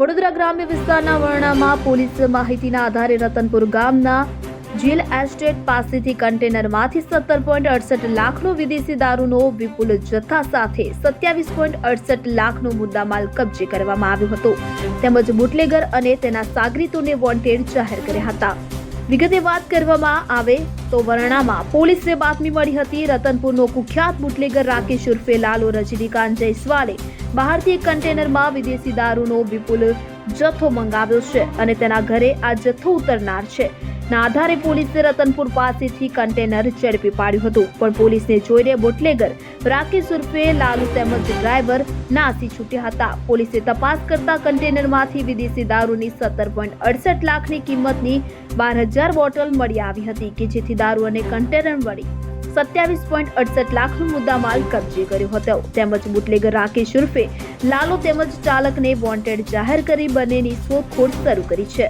વડોદરા ગ્રામ્ય વિસ્તારના વર્ણામાં પોલીસ માહિતીના આધારે રતનપુર ગામના જીલ એસ્ટેટ પાસેથી કન્ટેનરમાંથી સત્તર પોઈન્ટ અડસઠ લાખનો વિદેશી દારૂનો વિપુલ જથ્થા સાથે સત્યાવીસ પોઈન્ટ અડસઠ લાખનો મુદ્દામાલ કબજે કરવામાં આવ્યો હતો. તેમજ બુટલેગર અને તેના સાગરીતોને વોન્ટેડ જાહેર કર્યા હતા. વિગતે વાત કરવામાં આવે તો વરણામાં પોલીસને બાતમી મળી હતી, રતનપુરનો કુખ્યાત બુટલેગર રાકેશ ઉર્ફે લાલો રજનીકાંત જયસ્વાલે બહારથી કન્ટેનરમાં વિદેશી દારૂનો વિપુલ જથ્થો મંગાવ્યો છે અને તેના ઘરે આ જથ્થો ઉતરનાર છે. ના આધારે પોલીસે રતનપુર પાસેથી કન્ટેનર ઝડપી પાડ્યું હતું, પણ પોલીસને જોઈને બોટલેગર રાકેશ ઉર્ફે લાલુ તેમજ ડ્રાઈવર નાસી છૂટ્યા હતા. પોલીસે તપાસ કરતા કન્ટેનરમાંથી વિદેશી દારૂની સત્તર પોઈન્ટ અડસઠ લાખની કિંમતની બાર હજાર બોટલ મળી આવી હતી, કે જેથી દારૂ અને કન્ટેનર મળી સત્યાવીસ પોઈન્ટ અડસઠ લાખનો મુદ્દામાલ કબજે કર્યો હતો. તેમજ બુટલેગર રાકેશ ઉર્ફે લાલો તેમજ ચાલકને વોન્ટેડ જાહેર કરી બંનેની શોધખોળ શરૂ કરી છે.